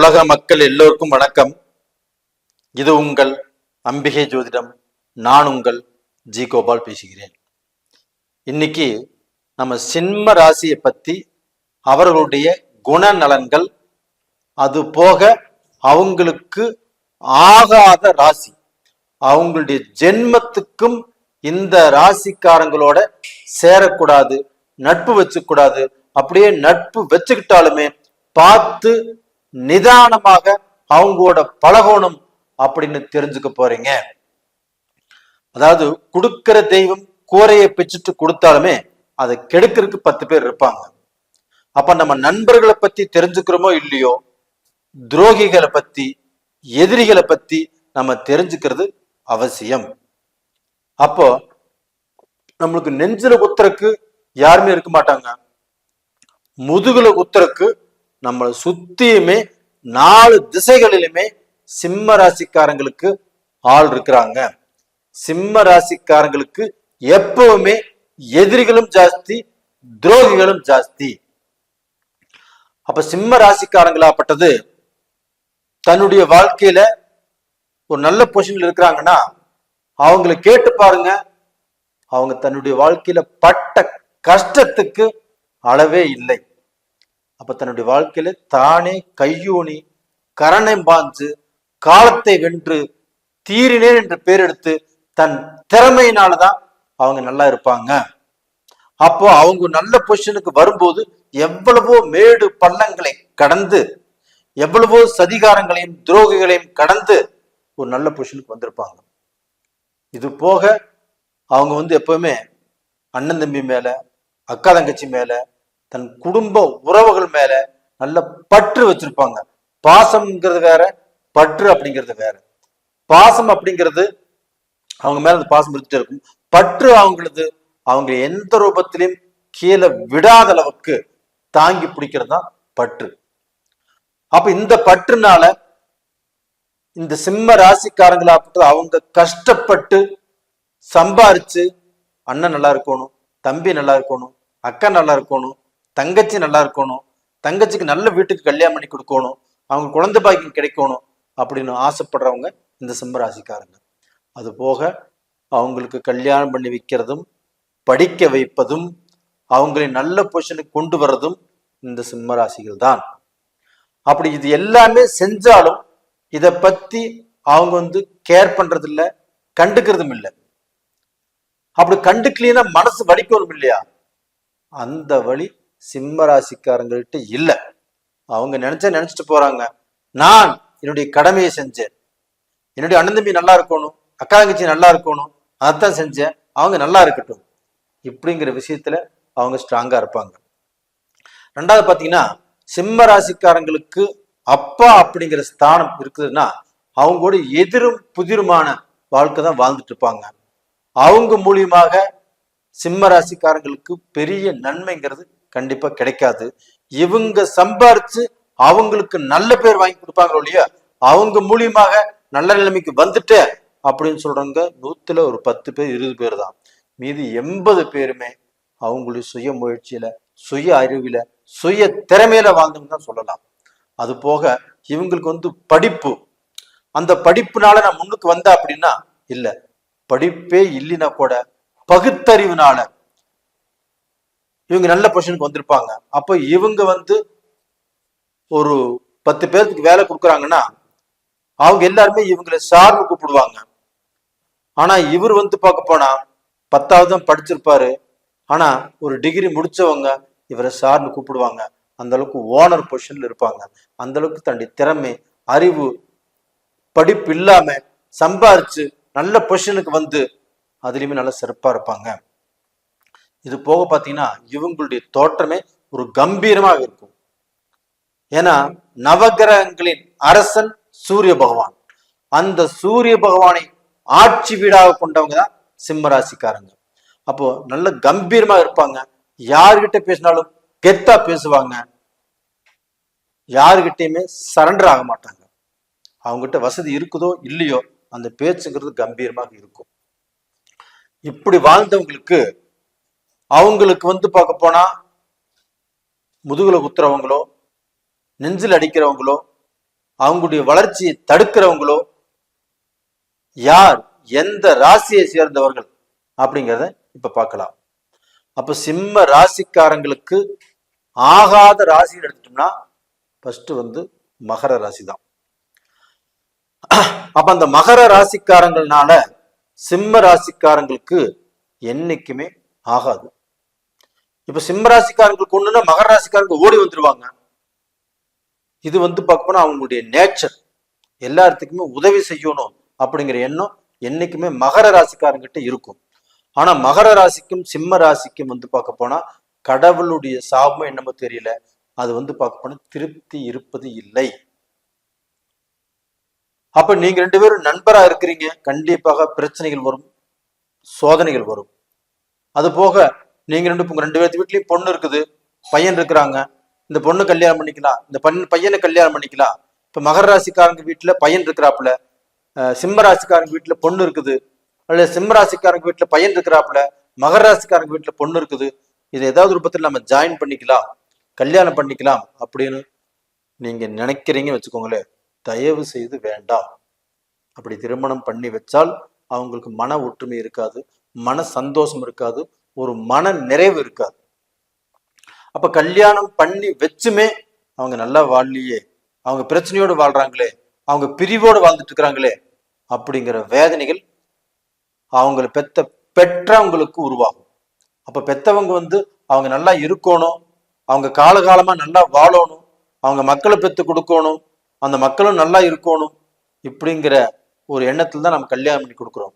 உலக மக்கள் எல்லோருக்கும் வணக்கம். இது உங்கள் அம்பிகை ஜோதிடம். நான் உங்கள் ஜி கோபால் பேசுகிறேன். இன்னைக்கு நம்ம சிம்ம ராசியை பத்தி அவர்களுடைய குணநலன்கள் அது போக அவங்களுக்கு ஆகாத ராசி. அவங்களுடைய ஜென்மத்துக்கும் இந்த ராசிக்காரங்களோட சேரக்கூடாது நட்பு வச்சுக்கூடாது. அப்படியே நட்பு வச்சுக்கிட்டாலுமே பார்த்து நிதானமாக அவங்களோட பழகணும் அப்படின்னு தெரிஞ்சுக்க போறீங்க. அதாவது கொடுக்கிற தெய்வம் கூரையை பிச்சுட்டு கொடுத்தாலுமே அதை கெடுக்கிறதுக்கு பத்து பேர் இருப்பாங்க. அப்ப நம்ம நண்பர்களை பத்தி தெரிஞ்சுக்கிறோமோ இல்லையோ துரோகிகளை பத்தி எதிரிகளை பத்தி நம்ம தெரிஞ்சுக்கிறது அவசியம். அப்போ நம்மளுக்கு நெஞ்சில குத்துறக்கு யாருமே இருக்க மாட்டாங்க. முதுகுல குத்துறக்கு நம்மளை சுத்தியுமே நாலு திசைகளிலுமே சிம்ம ராசிக்காரங்களுக்கு ஆள் இருக்கிறாங்க. சிம்ம ராசிக்காரங்களுக்கு எப்பவுமே எதிரிகளும் ஜாஸ்தி துரோகிகளும் ஜாஸ்தி. அப்ப சிம்ம ராசிக்காரங்களாப்பட்டது தன்னுடைய வாழ்க்கையில ஒரு நல்ல பொசிஷன்ல இருக்கிறாங்கன்னா அவங்கள கேட்டு பாருங்க. அவங்க தன்னுடைய வாழ்க்கையில பட்ட கஷ்டத்துக்கு அளவே இல்லை. அப்ப தன்னுடைய வாழ்க்கையில தானே கையூனி கரணை பாஞ்சு காலத்தை வென்று தீரினேன் என்று பேர் எடுத்து தன் திறமையினாலதான் அவங்க நல்லா இருப்பாங்க. அப்போ அவங்க நல்ல பொசிஷனுக்கு வரும்போது எவ்வளவோ மேடு பள்ளங்களை கடந்து எவ்வளவோ சதிகாரங்களையும் துரோகிகளையும் கடந்து ஒரு நல்ல பொசிஷனுக்கு வந்திருப்பாங்க. இது போக அவங்க வந்து எப்பவுமே அண்ணன் தம்பி மேல அக்கா தங்கச்சி மேல தன் குடும்ப உறவுகள் மேல நல்ல பற்று வச்சிருப்பாங்க. பாசம்ங்கிறது வேற பற்று அப்படிங்கிறது வேற. பாசம் அப்படிங்கிறது அவங்க மேல அந்த பாசம் இருந்துட்டே இருக்கும். பற்று அவங்களது அவங்க எந்த ரூபத்திலையும் கீழே விடாத அளவுக்கு தாங்கி பிடிக்கிறது தான் பற்று. அப்ப இந்த பற்றுனால இந்த சிம்ம ராசிக்காரங்களாகட்டும் அவங்க கஷ்டப்பட்டு சம்பாரிச்சு அண்ணன் நல்லா இருக்கணும் தம்பி நல்லா இருக்கணும் அக்கா நல்லா இருக்கணும் தங்கச்சி நல்லா இருக்கணும் தங்கச்சிக்கு நல்ல வீட்டுக்கு கல்யாணம் பண்ணி கொடுக்கணும் அவங்க குழந்தை பாக்கியம் கிடைக்கணும் அப்படின்னு ஆசைப்படுறவங்க இந்த சிம்மராசிக்காரங்க. அது போக அவங்களுக்கு கல்யாணம் பண்ணி வைக்கிறதும் படிக்க வைப்பதும் அவங்களை நல்ல பொசிஷனுக்கு கொண்டு வர்றதும் இந்த சிம்மராசிகள் தான். அப்படி இது எல்லாமே செஞ்சாலும் இதை பத்தி அவங்க வந்து கேர் பண்றது இல்ல கண்டுக்கிறதும் இல்லை. அப்படி கண்டுக்கலீன்னா மனசு வலிக்கணும் இல்லையா? அந்த வழி சிம்ம ராசிக்காரங்கள்ட்ட இல்ல. அவங்க நினைச்ச நினைச்சிட்டு போறாங்க. நான் என்னுடைய கடமையை செஞ்சேன். என்னுடைய அண்ணன் தம்பி நல்லா இருக்கணும். அக்கா தங்கச்சி நல்லா இருக்கணும். அதைத்தான் செஞ்சேன். அவங்க நல்லா இருக்கட்டும். இப்படிங்கிற விஷயத்துல அவங்க ஸ்ட்ராங்கா இருப்பாங்க. ரெண்டாவது பாத்தீங்கன்னா சிம்ம ராசிக்காரங்களுக்கு அப்பா அப்படிங்கிற ஸ்தானம் இருக்குதுன்னா அவங்களோட எதிரும் புதிருமான வாழ்க்கை தான் வாழ்ந்துட்டு இருப்பாங்க. அவங்க மூலியமாக சிம்ம ராசிக்காரங்களுக்கு பெரிய நன்மைங்கிறது கண்டிப்பா கிடைக்காது. இவங்க சம்பாரிச்சு அவங்களுக்கு நல்ல பேர் வாங்கி கொடுப்பாங்களோ இல்லையா அவங்க மூலியமாக நல்ல நிலைமைக்கு வந்துட்டு அப்படின்னு சொல்றவங்க நூத்துல ஒரு பத்து பேர் இருபது பேர் தான். மீதி எண்பது பேருமே அவங்களுடைய சுய முயற்சியில சுய அறிவில சுய திறமையில வாழ்ந்தவங்க தான் சொல்லலாம். அது போக இவங்களுக்கு வந்து படிப்பு. அந்த படிப்புனால நான் முன்னுக்கு வந்தேன் அப்படின்னா இல்ல படிப்பே இல்லைன்னா கூட பகுத்தறிவுனால இவங்க நல்ல பொசிஷனுக்கு வந்திருப்பாங்க. அப்ப இவங்க வந்து ஒரு பத்து பேருக்கு வேலை கொடுக்குறாங்கன்னா அவங்க எல்லாருமே இவங்களை சார்னு கூப்பிடுவாங்க. ஆனா இவர் வந்து பார்க்க போனா பத்தாவது தான் படிச்சிருப்பாரு. ஆனா ஒரு டிகிரி முடிச்சவங்க இவரை சார்னு கூப்பிடுவாங்க. அந்த அளவுக்கு ஓனர் பொசிஷன்ல இருப்பாங்க. அந்த அளவுக்கு தன்னுடைய திறமை அறிவு படிப்பு இல்லாம சம்பாரிச்சு நல்ல பொசிஷனுக்கு வந்து அதுலயுமே நல்லா சிறப்பா இருப்பாங்க. இது போக பாத்தீங்கன்னா இவங்களுடைய தோற்றமே ஒரு கம்பீரமாக இருக்கும். ஏன்னா நவகிரகங்களின் அரசன் சூரிய பகவான். அந்த சூரிய பகவானை ஆட்சி வீடாக கொண்டவங்க தான் சிம்மராசிக்காரங்க. அப்போ நல்ல கம்பீரமா இருப்பாங்க. யார்கிட்ட பேசினாலும் கெத்தா பேசுவாங்க. யாருகிட்டயுமே சரண்டர் ஆக மாட்டாங்க. அவங்ககிட்ட வசதி இருக்குதோ இல்லையோ அந்த பேச்சுங்கிறது கம்பீரமாக இருக்கும். இப்படி வாழ்ந்தவங்களுக்கு அவங்களுக்கு வந்து பார்க்க போனா முதுகுல குத்துறவங்களோ நெஞ்சில் அடிக்கிறவங்களோ அவங்களுடைய வளர்ச்சியை தடுக்கிறவங்களோ யார் எந்த ராசியை சேர்ந்தவர்கள் அப்படிங்கிறத இப்ப பார்க்கலாம். அப்ப சிம்ம ராசிக்காரங்களுக்கு ஆகாத ராசின்னு எடுத்துட்டோம்னா ஃபர்ஸ்ட் வந்து மகர ராசி தான் அப்ப அந்த மகர ராசிக்காரங்கள்னால சிம்ம ராசிக்காரங்களுக்கு என்னைக்குமே ஆகாது. இப்ப சிம்மராசிக்காரங்களுக்கு ஒண்ணுன்னா மகர ராசிக்காரங்க ஓடி வந்துருவாங்க. இது வந்து பார்க்க போனா அவங்களுடைய நேச்சர் எல்லாத்துக்குமே உதவி செய்யணும் அப்படிங்கிற எண்ணம் என்னைக்குமே மகர ராசிக்காரங்கிட்ட இருக்கும். ஆனா மகர ராசிக்கும் சிம்ம ராசிக்கும் வந்து பார்க்க போனா கடவுளுடைய சாபம் என்னமோ தெரியல. அது வந்து பார்க்க போனா திருப்தி இருப்பது இல்லை. அப்ப நீங்க ரெண்டு பேரும் நண்பரா இருக்கிறீங்க. கண்டிப்பாக பிரச்சனைகள் வரும் சோதனைகள் வரும். அது போக நீங்க ரெண்டு உங்க ரெண்டு பேர்த்து வீட்லயும் பொண்ணு இருக்குது பையன் இருக்கிறாங்க. இந்த பொண்ணு கல்யாணம் பண்ணிக்கலாம். இந்த பண் பையனை கல்யாணம் பண்ணிக்கலாம். இப்ப மகர ராசிக்காரங்க வீட்டுல பையன் இருக்கிறாப்புல சிம்ம ராசிக்காரங்க வீட்டுல பொண்ணு இருக்குது. அல்ல சிம்ம ராசிக்காரங்க வீட்டுல பையன் இருக்கிறாப்புல மகர ராசிக்காரங்க வீட்டுல பொண்ணு இருக்குது. இது ஏதாவது ரூபத்தில் நம்ம ஜாயின் பண்ணிக்கலாம். கல்யாணம் பண்ணிக்கலாம் அப்படின்னு நீங்க நினைக்கிறீங்க வச்சுக்கோங்களேன். தயவு செய்து வேண்டாம். அப்படி திருமணம் பண்ணி வச்சால் அவங்களுக்கு மன ஒற்றுமை இருக்காது மன சந்தோஷம் இருக்காது ஒரு மன நிறைவு இருக்காது. அப்ப கல்யாணம் பண்ணி வச்சுமே அவங்க நல்லா வாழலையே அவங்க பிரச்சனையோடு வாழ்றாங்களே அவங்க பிரிவோடு வாழ்ந்துட்டு இருக்கிறாங்களே அப்படிங்கிற வேதனைகள் அவங்கள பெத்த பெற்றவங்களுக்கு உருவாகும். அப்ப பெத்தவங்க வந்து அவங்க நல்லா இருக்கணும் அவங்க காலகாலமா நல்லா வாழணும் அவங்க மக்களை பெத்து கொடுக்கணும் அந்த மக்களும் நல்லா இருக்கணும் இப்படிங்கிற ஒரு எண்ணத்தில் தான் நம்ம கல்யாணம் பண்ணி கொடுக்குறோம்.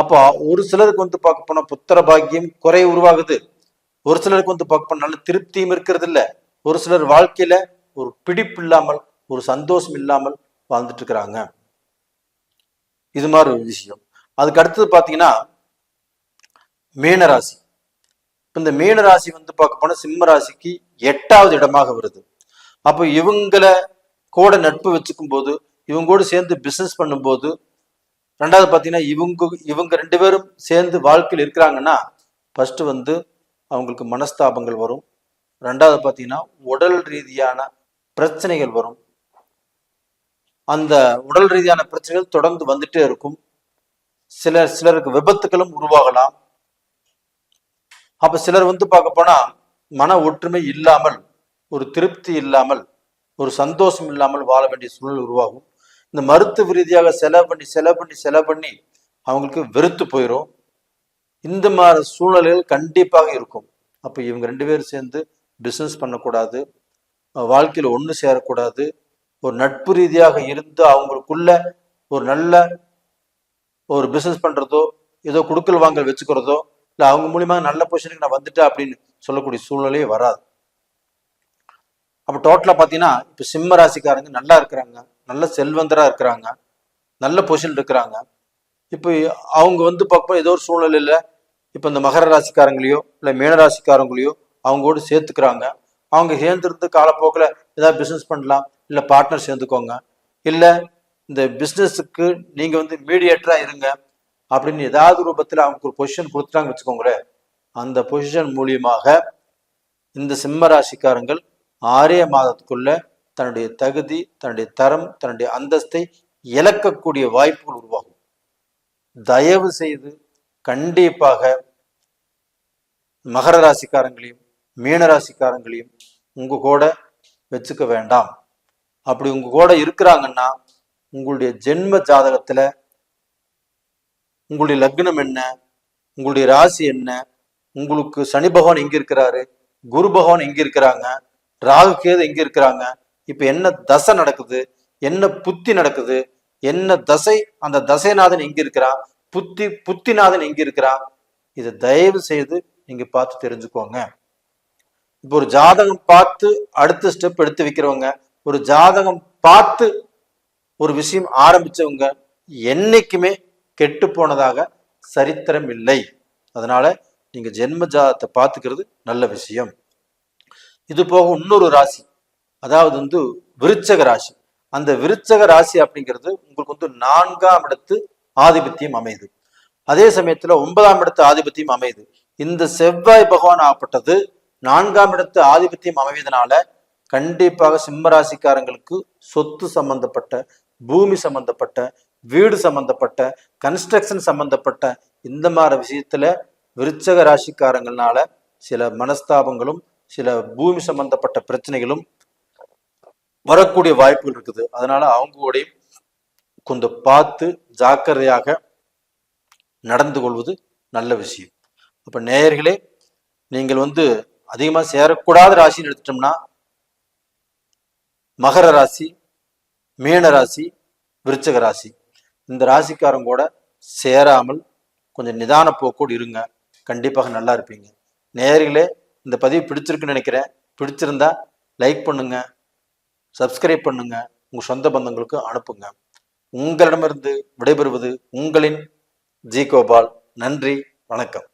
அப்போ ஒரு சிலருக்கு வந்து பார்க்க போனா புத்திர பாக்கியம் குறை உருவாகுது. ஒரு சிலருக்கு வந்து பார்க்க போனா நல்ல திருப்தியும் இருக்கிறது இல்ல ஒரு சிலர் வாழ்க்கையில ஒரு பிடிப்பு இல்லாமல் ஒரு சந்தோஷம் இல்லாமல் வாழ்ந்துட்டு இருக்கிறாங்க. இது மாதிரி ஒரு விஷயம். அதுக்கு அடுத்தது பாத்தீங்கன்னா மீனராசி. இப்போ இந்த மீனராசி வந்து பார்க்க போனா சிம்ம ராசிக்கு எட்டாவது இடமாக வருது. அப்போ இவங்களை கூட நட்பு வச்சுக்கும் போது இவங்க கூட சேர்ந்து பிசினஸ் பண்ணும்போது ரெண்டாவது பார்த்தீங்கன்னா இவங்க இவங்க ரெண்டு பேரும் சேர்ந்து வாழ்க்கையில் இருக்கிறாங்கன்னா ஃபர்ஸ்ட் வந்து அவங்களுக்கு மனஸ்தாபங்கள் வரும். ரெண்டாவது பார்த்தீங்கன்னா உடல் ரீதியான பிரச்சனைகள் வரும். அந்த உடல் ரீதியான பிரச்சனைகள் தொடர்ந்து வந்துட்டே இருக்கும். சிலர் சிலருக்கு விபத்துகளும் உருவாகலாம். அப்ப சிலர் வந்து பார்க்க போனா மன ஒற்றுமை இல்லாமல் ஒரு திருப்தி இல்லாமல் ஒரு சந்தோஷம் இல்லாமல் வாழ வேண்டிய சூழல் உருவாகும். இந்த மருத்துவ ரீதியாக செலவு பண்ணி செலவு பண்ணி செலவு பண்ணி அவங்களுக்கு வெறுத்து போயிடும் இந்த மாதிரி சூழ்நிலைகள் கண்டிப்பாக இருக்கும். அப்போ இவங்க ரெண்டு பேரும் சேர்ந்து பிஸ்னஸ் பண்ணக்கூடாது. வாழ்க்கையில் ஒன்று சேரக்கூடாது. ஒரு நட்பு ரீதியாக இருந்து அவங்களுக்குள்ள ஒரு நல்ல ஒரு பிஸ்னஸ் பண்ணுறதோ ஏதோ குடுக்கல் வாங்கல் வச்சுக்கிறதோ இல்லை அவங்க மூலியமா நல்ல பொசிஷனுக்கு நான் வந்துட்டேன் அப்படின்னு சொல்லக்கூடிய சூழ்நிலையே வராது. அப்போ டோட்டலாக பார்த்தீங்கன்னா இப்போ சிம்ம ராசிக்காரங்க நல்லா இருக்கிறாங்க. நல்ல செல்வந்தராக இருக்கிறாங்க. நல்ல பொசிஷன் இருக்கிறாங்க. இப்போ அவங்க வந்து பார்ப்போம் ஏதோ ஒரு சூழ்நிலையில இப்போ இந்த மகர ராசிக்காரங்களையோ இல்லை மீன ராசிக்காரங்களையோ அவங்களோட சேர்த்துக்கிறாங்க. அவங்க சேர்ந்துருந்து காலப்போக்கில் ஏதாவது பிஸ்னஸ் பண்ணலாம் இல்லை பார்ட்னர் சேர்ந்துக்கோங்க. இல்லை இந்த பிஸ்னஸுக்கு நீங்கள் வந்து மீடியேட்டராக இருங்க அப்படின்னு ஏதாவது ரூபத்தில் அவங்களுக்கு ஒரு பொசிஷன் கொடுத்துட்டாங்க வச்சுக்கோங்களேன். அந்த பொசிஷன் மூலியமாக இந்த சிம்ம ராசிக்காரங்கள் ஆறே மாதத்துக்குள்ள தன்னுடைய தகுதி தன்னுடைய தரம் தன்னுடைய அந்தஸ்தை இழக்கக்கூடிய வாய்ப்புகள் உருவாகும். தயவு செய்து கண்டிப்பாக மகர ராசிக்காரங்களையும் மீன ராசிக்காரங்களையும் உங்க கூட வச்சுக்க வேண்டாம். அப்படி உங்க கூட இருக்கிறாங்கன்னா உங்களுடைய ஜென்ம ஜாதகத்துல உங்களுடைய லக்னம் என்ன உங்களுடைய ராசி என்ன உங்களுக்கு சனி பகவான் எங்க இருக்கிறாரு குரு பகவான் எங்க இருக்கிறாங்க ராகு கேது எங்க இருக்கிறாங்க இப்போ என்ன தசை நடக்குது? என்ன புத்தி நடக்குது? என்ன தசை? அந்த தசைநாதன் எங்க இருக்கிறான் புத்தி புத்திநாதன் எங்க இருக்கிறான் இதை தயவு செய்து நீங்க பார்த்து தெரிஞ்சுக்கோங்க. இப்போ ஒரு ஜாதகம் பார்த்து அடுத்த ஸ்டெப் எடுத்து வைக்கிறவங்க ஒரு ஜாதகம் பார்த்து ஒரு விஷயம் ஆரம்பிச்சவங்க என்னைக்குமே கெட்டு போனதாக சரித்திரம் இல்லை. அதனால நீங்க ஜென்ம ஜாதகத்தை பார்த்துக்கிறது நல்ல விஷயம். இது போக இன்னொரு ராசி. அதாவது வந்து விருச்சக ராசி. அந்த விருச்சக ராசி அப்படிங்கிறது உங்களுக்கு வந்து நான்காம் இடத்து ஆதிபத்தியம் அமையுது. அதே சமயத்துல ஒன்பதாம் இடத்து ஆதிபத்தியம் அமையுது. இந்த செவ்வாய் பகவான் ஆகப்பட்டது நான்காம் இடத்து ஆதிபத்தியம் அமைவதனால கண்டிப்பாக சிம்ம ராசிக்காரங்களுக்கு சொத்து சம்பந்தப்பட்ட பூமி சம்பந்தப்பட்ட வீடு சம்பந்தப்பட்ட கன்ஸ்ட்ரக்ஷன் சம்பந்தப்பட்ட இந்த மாதிரி விஷயத்துல விருச்சக ராசிக்காரங்கள்னால சில மனஸ்தாபங்களும் சில பூமி சம்பந்தப்பட்ட பிரச்சனைகளும் வரக்கூடிய வாய்ப்புகள் இருக்குது. அதனால அவங்க கொஞ்சம் பார்த்து ஜாக்கிரதையாக நடந்து கொள்வது நல்ல விஷயம். அப்ப நேயர்களே நீங்கள் வந்து அதிகமாக சேரக்கூடாத ராசின்னு எடுத்துட்டோம்னா மகர ராசி மீன ராசி விருச்சக ராசி. இந்த ராசிக்காரங்க கூட சேராமல் கொஞ்சம் நிதான போக்கோடு இருங்க. கண்டிப்பாக நல்லா இருப்பீங்க. நேயர்களே இந்த பதிவு பிடிச்சிருக்குன்னு நினைக்கிறேன். பிடிச்சிருந்தா லைக் பண்ணுங்கள் சப்ஸ்கிரைப் பண்ணுங்க. உங்க சொந்த பந்தங்களுக்கு அனுப்புங்க. உங்களிடமிருந்து விடைபெறுவது உங்களின் ஜி கோபால். நன்றி. வணக்கம்.